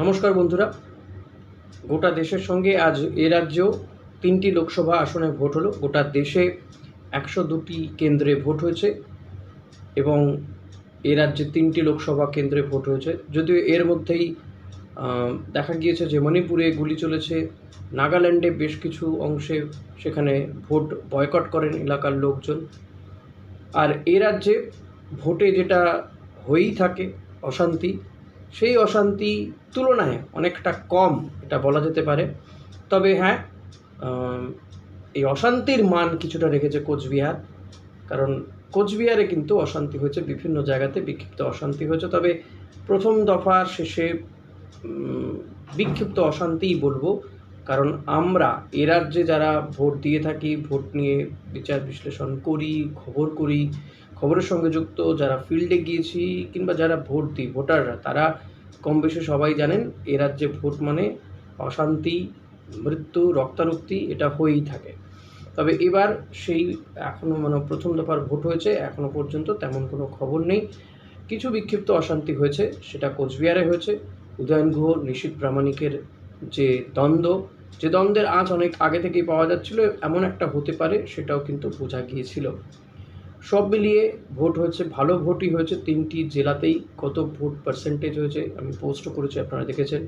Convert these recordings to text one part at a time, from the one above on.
নমস্কার বন্ধুরা। গোটা দেশের সঙ্গে আজ এ রাজ্যেও তিনটি লোকসভা আসনে ভোট হলো। গোটা দেশে একশো দুটি কেন্দ্রে ভোট হয়েছে এবং এ রাজ্যে তিনটি লোকসভা কেন্দ্রে ভোট হয়েছে। যদিও এর মধ্যেই দেখা গিয়েছে যে মণিপুরে গুলি চলেছে, নাগাল্যান্ডে বেশ কিছু অংশে সেখানে ভোট বয়কট করেন এলাকার লোকজন। আর এ রাজ্যে ভোটে যেটা হয়েই থাকে, অশান্তি সেই অশান্তি তুলনায় অনেকটা কম, এটা বলা যেতে পারে। তবে হ্যাঁ এই অশান্তির মান কিছুটা রেখেছে কোচবিহার, কারণ কোচবিহারে কিন্তু অশান্তি হয়েছে, বিভিন্ন জায়গাতে বিক্ষিপ্ত অশান্তি হয়েছে। তবে প্রথম দফার শেষে বিক্ষিপ্ত অশান্তিই বলব, কারণ আমরা এ রাজ্যে যারা ভোট দিয়ে থাকি, ভোট নিয়ে বিচার বিশ্লেষণ করি, খবর করি, খবরের সঙ্গে যুক্ত, যারা ফিল্ডে গিয়েছি কিংবা যারা ভোট দিই, ভোটাররা, তারা কম বেশি সবাই জানেন, এ রাজ্যে ভোট মানে অশান্তি, মৃত্যু, রক্তারক্তি, এটা হয়েই থাকে। তবে এবার সেই এখনও মানে প্রথম দফার ভোট হয়েছে এখনও পর্যন্ত তেমন কোনো খবর নেই। কিছু বিক্ষিপ্ত অশান্তি হয়েছে, সেটা কোচবিহারে হয়েছে। উদয়ন গুহ, নিশীত প্রামাণিকের যে দ্বন্দ্ব, যে দ্বন্দ্বের আঁচ অনেক আগে থেকেই পাওয়া যাচ্ছিল, এমন একটা হতে পারে, সেটাও কিন্তু বোঝা গিয়েছিল। সব মিলিয়ে ভোট হয়েছে, ভালো ভোটই হয়েছে তিনটি জেলাতেই। কত ভোট পার্সেন্টেজ হয়েছে আমি পোস্টও করেছি, আপনারা দেখেছেন।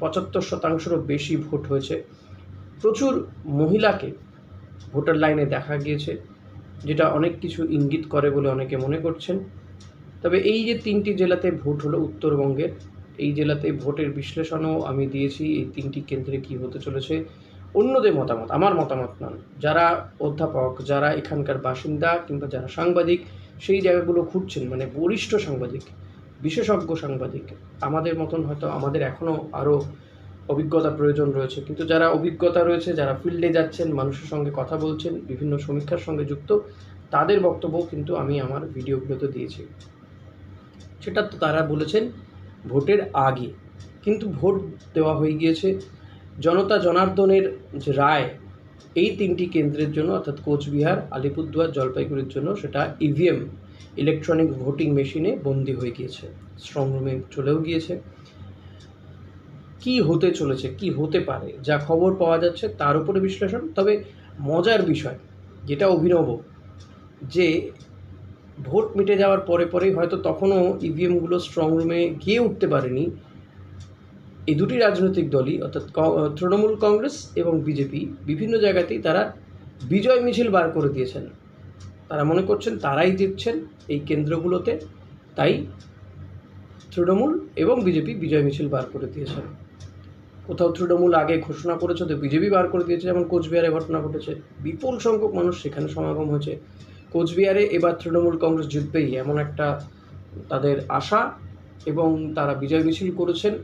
পঁচাত্তর শতাংশেরও বেশি ভোট হয়েছে। প্রচুর মহিলাকে ভোটার লাইনে দেখা গিয়েছে, যেটা অনেক কিছু ইঙ্গিত করে বলে অনেকে মনে করছেন। তবে এই যে তিনটি জেলাতে ভোট হলো উত্তরবঙ্গের, এই জেলাতে ভোটের বিশ্লেষণও আমি দিয়েছি, এই তিনটি কেন্দ্রে কী হতে চলেছে। অন্যদের মতামত, আমার মতামত নন। যারা অধ্যাপক, যারা এখানকার বাসিন্দা কিংবা যারা সাংবাদিক, সেই জায়গাগুলো ঘুরছেন মানে বরিষ্ঠ সাংবাদিক, বিশেষজ্ঞ সাংবাদিক, আমাদের মতন হয়তো আমাদের এখনও আরও অভিজ্ঞতা প্রয়োজন রয়েছে। কিন্তু যারা অভিজ্ঞতা রয়েছে, যারা ফিল্ডে যাচ্ছেন, মানুষের সঙ্গে কথা বলছেন, বিভিন্ন সমীক্ষার সঙ্গে যুক্ত, তাদের বক্তব্য কিন্তু আমি আমার ভিডিওগুলোতে দিয়েছি। সেটা তো তারা বলেছেন ভোটের আগে। কিন্তু ভোট দেওয়া হয়ে গিয়েছে। জনতা জনার্দনের যে রায়, এই তিনটি কেন্দ্রের জন্য, অর্থাৎ কোচবিহার, আলিপুরদুয়ার, জলপাইগুড়ির জন্য, সেটা ইভিএম ইলেকট্রনিক ভোটিং মেশিনে বন্দি হয়ে গিয়েছে। স্ট্রং রুমে চলেও গিয়েছে। কি হতে চলেছে, কি হতে পারে, যা খবর পাওয়া যাচ্ছে, তার উপরে বিশ্লেষণ। তবে মজার বিষয়, যেটা অভিনব, যে ভোট মিটে যাওয়ার পরে পরেই হয়তো তখনও ইভিএমগুলো স্ট্রং রুমে গিয়ে উঠতে পারেনি। এই দুটি রাজনৈতিক দলই, অর্থাৎ তৃণমূল কংগ্রেস এবং বিজেপি, বিভিন্ন জায়গাতেই তারা বিজয় মিছিল বার করে দিয়েছেন। তারা মনে করছেন তারাই জিতছেন এই কেন্দ্রগুলোতে, তাই তৃণমূল এবং বিজেপি বিজয় মিছিল বার করে দিয়েছেন। কোথাও তৃণমূল আগে ঘোষণা করেছে, তো বিজেপি বার করে দিয়েছে, যেমন কোচবিহারে ঘটনা ঘটেছে। বিপুল সংখ্যক মানুষ সেখানে সমাগম হয়েছে। কোচবিহারে এবার তৃণমূল কংগ্রেস জিতবেই, এমন একটা তাদের আশা এবং তারা বিজয় মিছিল করেছেন।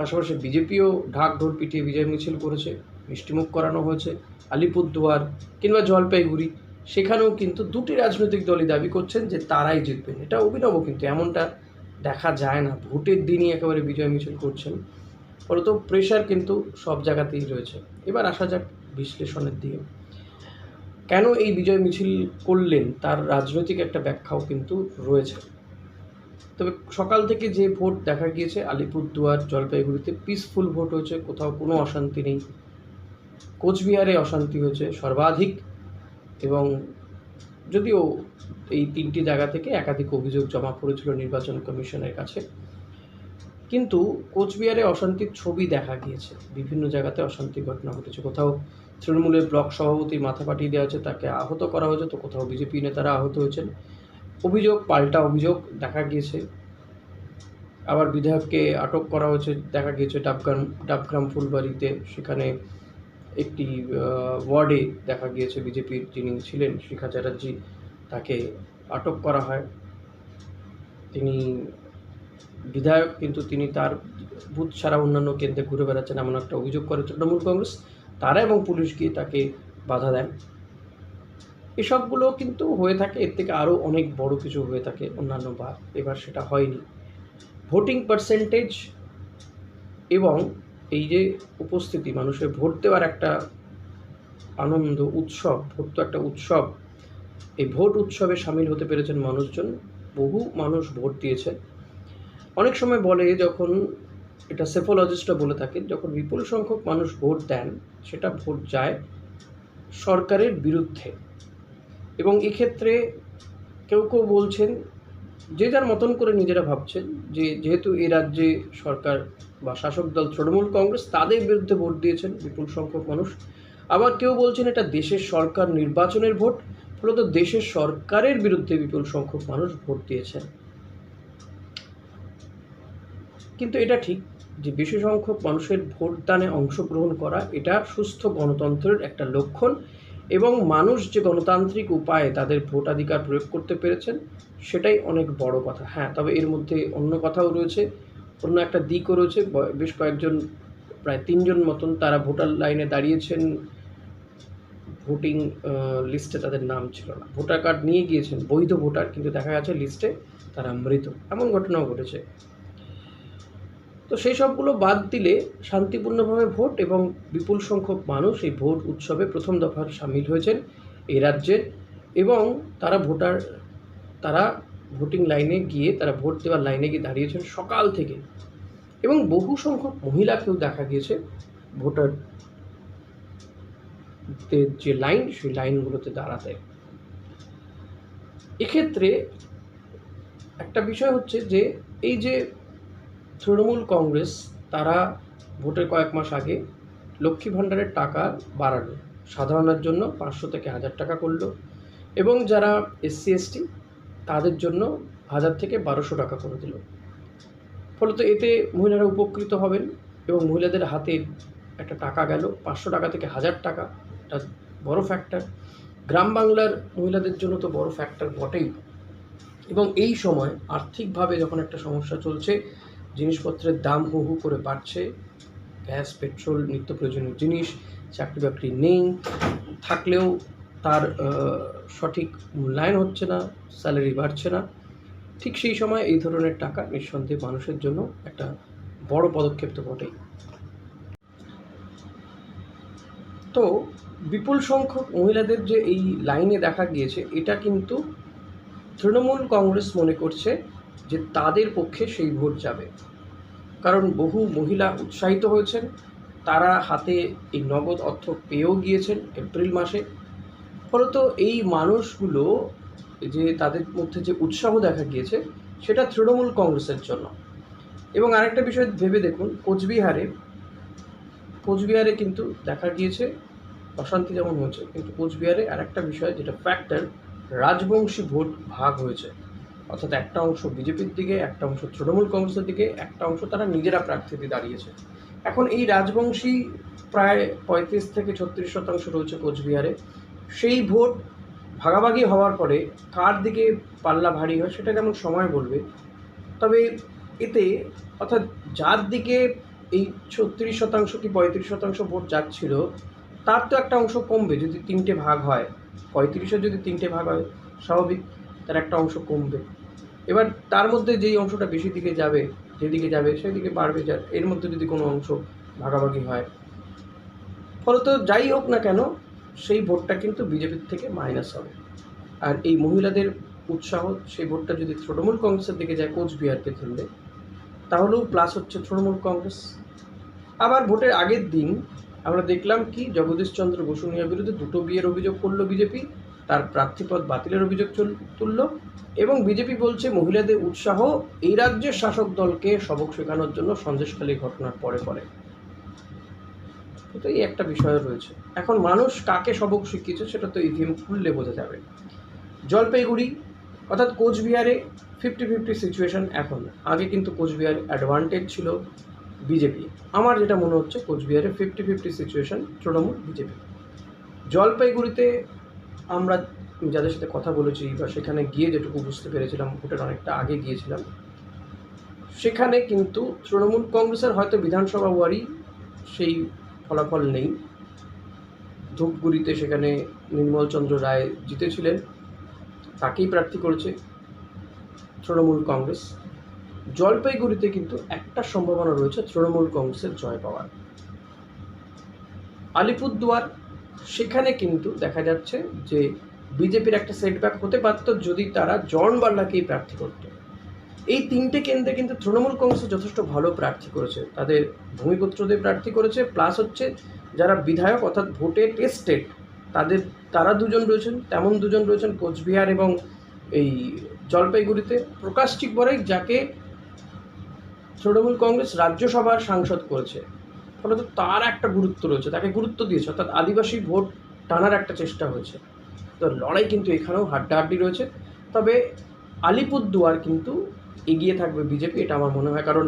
পাশাপাশি বিজেপিও ঢাক ঢোল পিটিয়ে বিজয় মিছিল করেছে, মিষ্টিমুখ করানো হয়েছে, আলিপুরদুয়ার কিংবা জলপাইগুড়ি। সেখানেও কিন্তু দুটি রাজনৈতিক দলই দাবি করছেন যে তারাই জিতবেন। এটা অভিনব কিন্তু, এমনটা দেখা যায় না। ভোটের দিনই একেবারে বিজয় মিছিল করছেন। ফলত প্রেশার কিন্তু সব জায়গাতেই রয়েছে। এবার আসা যাক বিশ্লেষণের দিকে। কেন এই বিজয় মিছিল করলেন? তার রাজনৈতিক একটা ব্যাখ্যাও কিন্তু রয়েছে। তবে সকাল থেকে যে ভোট দেখা গিয়েছে, আলিপুরদুয়ার জলপাইগুড়িতে পিসফুল ভোট হয়েছে, কোথাও কোনো অশান্তি নেই। কোচবিহারে অশান্তি হয়েছে, সর্বাধিক। এবং যদিও এই তিনটি জায়গা থেকে একাধিক অভিযোগ জমা পড়েছিল নির্বাচন কমিশনের কাছে, কিন্তু কোচবিহারে অশান্তির ছবি দেখা গিয়েছে। বিভিন্ন জায়গাতে অশান্তি ঘটনা ঘটেছে। কোথাও তৃণমূলের ব্লক সভাপতি মাথা পাঠিয়ে দেওয়া হয়েছে, তাকে আহত করা হয়েছে, তো কোথাও বিজেপি নেতারা আহত হয়েছেন। অভিযোগ, পাল্টা অভিযোগ দেখা গিয়েছে। আবার বিধায়ককে আটক করা হয়েছে, দেখা গিয়েছে ডাবগ্রাম ডাবগ্রাম ফুলবাড়িতে। সেখানে একটি ওয়ার্ডে দেখা গিয়েছে বিজেপির যিনি ছিলেন শিখা চ্যাটার্জি, তাকে আটক করা হয়। তিনি বিধায়ক, কিন্তু তিনি তার বুথ ছাড়া অন্যান্য কেন্দ্রে ঘুরে বেড়াচ্ছেন এমন একটা অভিযোগ করে তৃণমূল কংগ্রেস। তারা এবং পুলিশ গিয়ে তাকে বাধা দেন। এসবগুলো কিন্তু হয়ে থাকে, এর থেকে আরও অনেক বড় কিছু হয়ে থাকে অন্যান্য বার। এবার সেটা হয়নি। ভোটিং পার্সেন্টেজ এবং এই যে উপস্থিতি, মানুষের ভোট দেওয়ার একটা আনন্দ, উৎসব, ভোট তো একটা উৎসব। এই ভোট উৎসবে সামিল হতে পেরেছেন মানুষজন, বহু মানুষ ভোট দিয়েছে অনেক সময় বলে যখন এটা সেফোলজিস্টরা বলে থাকেন যখন বিপুল সংখ্যক মানুষ ভোট দেন, সেটা ভোট যায় সরকারের বিরুদ্ধে। এবং এক্ষেত্রে কেউ কেউ বলছেন যে যার মতন করে নিজেরা ভাবছেন যে যেহেতু এ রাজ্যে সরকার বা শাসক দল, তৃণমূল কংগ্রেস তাদের বিরুদ্ধে ভোট দিয়েছেন বিপুল সংখ্যক মানুষ। আবার কেউ বলছেন এটা দেশের সরকার নির্বাচনের ভোট, ফলত দেশের সরকারের বিরুদ্ধে বিপুল সংখ্যক মানুষ ভোট দিয়েছেন। কিন্তু এটা ঠিক যে বেশি সংখ্যক মানুষের ভোটদানে অংশগ্রহণ করা, এটা সুস্থ গণতন্ত্রের একটা লক্ষণ। এবং মানুষ যে গণতান্ত্রিক উপায়ে তাদের ভোটাধিকার প্রয়োগ করতে পেরেছেন, সেটাই অনেক বড় কথা। হ্যাঁ তবে এর মধ্যে অন্য কথাও রয়েছে, অন্য একটা দিকও রয়েছে। বেশ কয়েকজন, প্রায় তিনজন মতন তারা ভোটার লাইনে দাঁড়িয়েছেন। ভোটিং লিস্টে তাদের নাম ছিল না। ভোটার কার্ড নিয়ে গিয়েছেন, বৈধ ভোটার, কিন্তু দেখা গেছে লিস্টে তারা মৃত। এমন ঘটনাও ঘটেছে। তো সেই সবগুলো বাদ দিলে শান্তিপূর্ণভাবে ভোট এবং বিপুল সংখ্যক মানুষ এই ভোট উৎসবে প্রথম দফার সামিল হয়েছেন এই রাজ্যে এবং তারা ভোটার, তারা ভোটিং লাইনে গিয়ে, তারা ভোট দেওয়ার লাইনে গিয়ে দাঁড়িয়েছেন সকাল থেকে এবং বহু সংখ্যক মহিলাকেও দেখা গিয়েছে ভোটার যে লাইন, সেই লাইনগুলোতে দাঁড়াতে। এক্ষেত্রে একটা বিষয় হচ্ছে যে এই যে তৃণমূল কংগ্রেস, তারা ভোটের কয়েক মাস আগে লক্ষ্মী ভাণ্ডারের টাকা বাড়ালো। সাধারণের জন্য পাঁচশো থেকে হাজার টাকা করল এবং যারা এসসি, এসটি, তাদের জন্য হাজার থেকে বারোশো টাকা করে দিল। ফলত এতে মহিলারা উপকৃত হবেন এবং মহিলাদের হাতে একটা টাকা গেল, পাঁচশো টাকা থেকে হাজার টাকা। একটা বড় ফ্যাক্টর গ্রাম বাংলার মহিলাদের জন্য তো বড় ফ্যাক্টর বটেই। এবং এই সময় আর্থিকভাবে যখন একটা সমস্যা চলছে জিনিসপত্রের দাম হু হু করে বাড়ছে। গ্যাস, পেট্রোল, নিত্য প্রয়োজনীয় জিনিস চাকরি বাকরি নেই। থাকলেও তার সঠিক মূল্যায়ন হচ্ছে না, স্যালারি বাড়ছে না। ঠিক সেই সময় এই ধরনের টাকা নিঃসন্দেহে মানুষের জন্য একটা বড় পদক্ষেপ তো বটেই। তো, বিপুল সংখ্যক মহিলাদের যে এই লাইনে দেখা গিয়েছে, এটা কিন্তু তৃণমূল কংগ্রেস মনে করছে যে তাদের পক্ষে সেই ভোট যাবে। কারণ বহু মহিলা উৎসাহিত হয়েছেন। তারা হাতে এই নগদ অর্থ পেয়েও গিয়েছেন এপ্রিল মাসে। ফলত এই মানুষগুলো যে তাদের মধ্যে যে উৎসাহ দেখা গিয়েছে, সেটা তৃণমূল কংগ্রেসের জন্য। এবং আরেকটা বিষয় ভেবে দেখুন, কোচবিহারে কোচবিহারে কিন্তু দেখা গিয়েছে, অশান্তি যেমন হয়েছে, কিন্তু কোচবিহারে আরেকটা বিষয়, যেটা ফ্যাক্টর রাজবংশী ভোট ভাগ হয়েছে। অর্থাৎ একটা অংশ বিজেপির দিকে, একটা অংশ তৃণমূল কংগ্রেসের দিকে, একটা অংশ তারা নিজেরা প্রার্থীতে দাঁড়িয়েছে। এখন এই রাজবংশী প্রায় পঁয়ত্রিশ থেকে ছত্রিশ শতাংশ রয়েছে কোচবিহারে। সেই ভোট ভাগাভাগি হওয়ার পরে কার দিকে পাল্লা ভারী হয় সেটা যেমন সময় বলবে? তবে এতে অর্থাৎ যার দিকে এই ছত্রিশ শতাংশ কি পঁয়ত্রিশ শতাংশ ভোট যাচ্ছিল, তার তো একটা অংশ কমবে যদি তিনটে ভাগ হয়। পঁয়ত্রিশের যদি তিনটে ভাগ হয়, স্বাভাবিক তার একটা অংশ কমবে। এবার তার মধ্যে যেই অংশটা বেশি দিকে যাবে, যেদিকে যাবে সেদিকে বাড়বে যা, এর মধ্যে যদি কোনো অংশ ভাগাভাগি হয়। ফলত যাই হোক না কেন, সেই ভোটটা কিন্তু বিজেপির থেকে মাইনাস হবে। আর এই মহিলাদের উৎসাহ, সেই ভোটটা যদি তৃণমূল কংগ্রেসের দিকে যায়, কোচবিহারকে ধরলে তাহলেও প্লাস হচ্ছে তৃণমূল কংগ্রেস। আবার ভোটের আগের দিন আমরা দেখলাম কি জগদীশ চন্দ্র বসুনিয়ার বিরুদ্ধে দুটো বিয়ের অভিযোগ করল বিজেপি। তার প্রার্থীপদ বাতিলের অভিযোগ তুলল এবং বিজেপি বলছে মহিলাদের উৎসাহ এই রাজ্যের শাসক দলকে সবক শেখানোর জন্য সন্দেশখালী ঘটনার পরে পরে। তো এই একটা বিষয় রয়েছে। এখন মানুষ কাকে সবক শিখিয়েছে সেটা তো ইভিএম খুললে বোঝা যাবে। জলপাইগুড়ি, অর্থাৎ কোচবিহারে ফিফটি ফিফটি সিচুয়েশন এখন। আগে কিন্তু কোচবিহার অ্যাডভান্টেজ ছিল বিজেপি। আমার যেটা মনে হচ্ছে কোচবিহারে fifty fifty situation Trinamool, BJP. জলপাইগুড়িতে আমরা যাদের সাথে কথা বলেছি বা সেখানে গিয়ে যেটুকু বুঝতে পেরেছিলাম ভোটের অনেকটা আগে গিয়েছিলাম। সেখানে কিন্তু তৃণমূল কংগ্রেসের হয়তো বিধানসভা ওয়ারি সেই ফলাফল নেই। ধূপগুড়িতে সেখানে নির্মল চন্দ্র রায় জিতেছিলেন, তাকেই প্রার্থী করেছে তৃণমূল কংগ্রেস। জলপাইগুড়িতে কিন্তু একটা সম্ভাবনা রয়েছে তৃণমূল কংগ্রেসের জয় পাওয়ার। আলিপুরদুয়ার সেখানে কিন্তু দেখা যাচ্ছে যে বিজেপির একটা সেটব্যাক হতে পারত যদি তারা জন বার্লাকেই প্রার্থী করত। এই তিনটে কেন্দ্রে কিন্তু তৃণমূল কংগ্রেস যথেষ্ট ভালো প্রার্থী করেছে। তাদের ভূমিপুত্রদের প্রার্থী করেছে, প্লাস হচ্ছে যারা বিধায়ক অর্থাৎ ভোটে টেস্টেড তাদের, তারা দুজন রয়েছেন, তেমন দুজন রয়েছেন কোচবিহার এবং এই জলপাইগুড়িতে। প্রকাশ চিকবরাই যাকে তৃণমূল কংগ্রেস রাজ্যসভার সাংসদ করেছে। ফলত তার একটা গুরুত্ব রয়েছে, তাকে গুরুত্ব দিয়েছে, অর্থাৎ আদিবাসী ভোট টানার একটা চেষ্টা হয়েছে। তো লড়াই কিন্তু এখানেও হাড্ডাহাড্ডি রয়েছে, তবে আলিপুরদুয়ার কিন্তু এগিয়ে থাকবে বিজেপি, এটা আমার মনে হয়, কারণ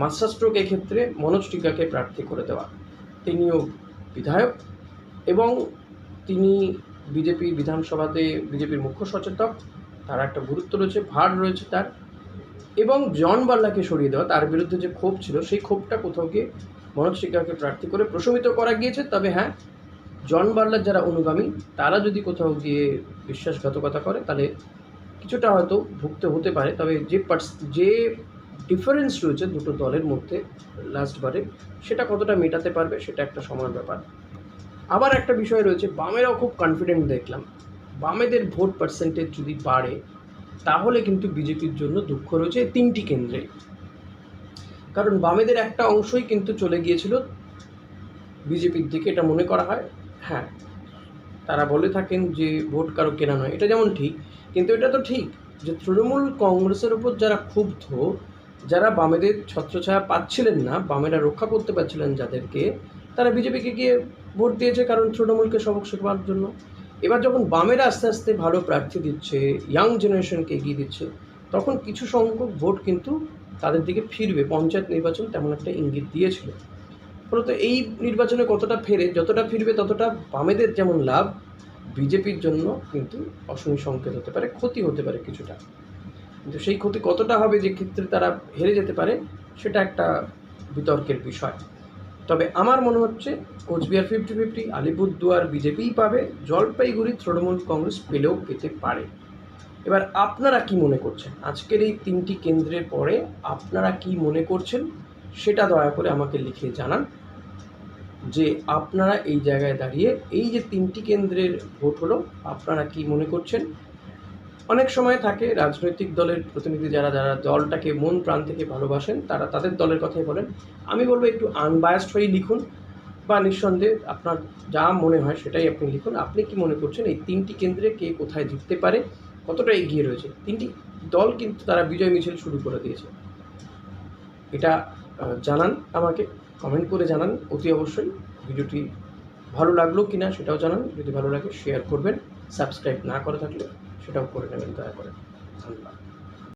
মাস্টার স্ট্রোক এক্ষেত্রে মনোজ টিকাকে প্রার্থী করে দেওয়া। তিনিও বিধায়ক এবং তিনি বিজেপি বিধানসভাতে বিজেপির মুখ্য সচেতক, তার একটা গুরুত্ব রয়েছে, ভার রয়েছে তার। এবং জন বাল্লাকে সরিয়ে দেওয়া, তার বিরুদ্ধে যে ক্ষোভ ছিল, সেই ক্ষোভটা কোথাও গিয়ে মনোজ সিকদারকে প্রার্থী করে প্রশমিত করা গিয়েছে। তবে হ্যাঁ জন বার্লার যারা অনুগামী, তারা যদি কোথাও গিয়ে বিশ্বাসঘাতকতা করে, তাহলে কিছুটা হয়তো ভুগতে হতে পারে। তবে যে পার্স যে ডিফারেন্স রয়েছে দুটো দলের মধ্যে লাস্টবারে সেটা কতটা মেটাতে পারবে, সেটা একটা সময়ের ব্যাপার। আবার একটা বিষয় রয়েছে, বামেরাও খুব কনফিডেন্ট দেখলাম। বামেদের ভোট পার্সেন্টেজ যদি বাড়ে, তাহলে কিন্তু বিজেপির জন্য দুঃখ রয়েছে তিনটি কেন্দ্রে। কারণ বামেদের একটা অংশই কিন্তু চলে গিয়েছিল বিজেপির দিকে, এটা মনে করা হয়। হ্যাঁ তারা বলে থাকেন যে ভোট কারও কেনা নয়, এটা যেমন ঠিক, কিন্তু এটা তো ঠিক যে তৃণমূল কংগ্রেসের উপর যারা ক্ষুব্ধ, যারা বামেদের ছত্রছায়া পাচ্ছিলেন না, বামেরা রক্ষা করতে পারছিলেন যাদেরকে, তারা বিজেপিকে গিয়ে ভোট দিয়েছে কারণ তৃণমূলকে সবক শেখাবার জন্য। এবার যখন বামেরা আস্তে আস্তে ভালো প্রার্থী দিচ্ছে, ইয়াং জেনারেশনকে এগিয়ে দিচ্ছে, তখন কিছু সংখ্যক ভোট কিন্তু তাদের দিকে ফিরবে। পঞ্চায়েত নির্বাচন তেমন একটা ইঙ্গিত দিয়েছিল। ফলত এই নির্বাচনে কতটা ফেরে, যতটা ফিরবে, ততটা বামেদের যেমন লাভ, বিজেপির জন্য কিন্তু অশনি সংকেত হতে পারে, ক্ষতি হতে পারে কিছুটা। কিন্তু সেই ক্ষতি কতটা হবে যে ক্ষেত্রে তারা হেরে যেতে পারে, সেটা একটা বিতর্কের বিষয়। তবে আমার মনে হচ্ছে কোচবিহার ফিফটি ফিফটি, আলিপুরদুয়ার বিজেপিই পাবে, জলপাইগুড়ি তৃণমূল কংগ্রেস পেলেও পেতে পারে। এবার আপনারা কি মনে করছেন? আজকের এই তিনটি কেন্দ্রের পরে আপনারা কি মনে করছেন? সেটা দয়া করে আমাকে লিখে জানান যে আপনারা এই জায়গায় দাঁড়িয়ে এই যে তিনটি কেন্দ্রের ভোট হলো, আপনারা কি মনে করছেন? অনেক সময় থাকে রাজনৈতিক দলের প্রতিনিধি যারা যারা দলটাকে মন প্রাণ থেকে ভালোবাসেন, তারা তাদের দলের কথাই বলেন। আমি বলব একটু আনবায়াসড হয়েই লিখুন বা নিঃসন্দেহে আপনার যা মনে হয় সেটাই আপনি লিখুন। আপনি কি মনে করছেন এই তিনটি কেন্দ্রে কে কোথায় জিততে পারে? কতটা এগিয়ে রয়েছে? তিনটি দল কিন্তু তারা বিজয় মিছিল শুরু করে দিয়েছে। এটা জানান আমাকে কমেন্ট করে জানান। অতি অবশ্যই ভিডিওটি ভালো লাগল কি না সেটাও জানান। যদি ভালো লাগে শেয়ার করবেন। সাবস্ক্রাইব না করে থাকলে সেটাও করে নেবেন, দয়া করে। ধন্যবাদ।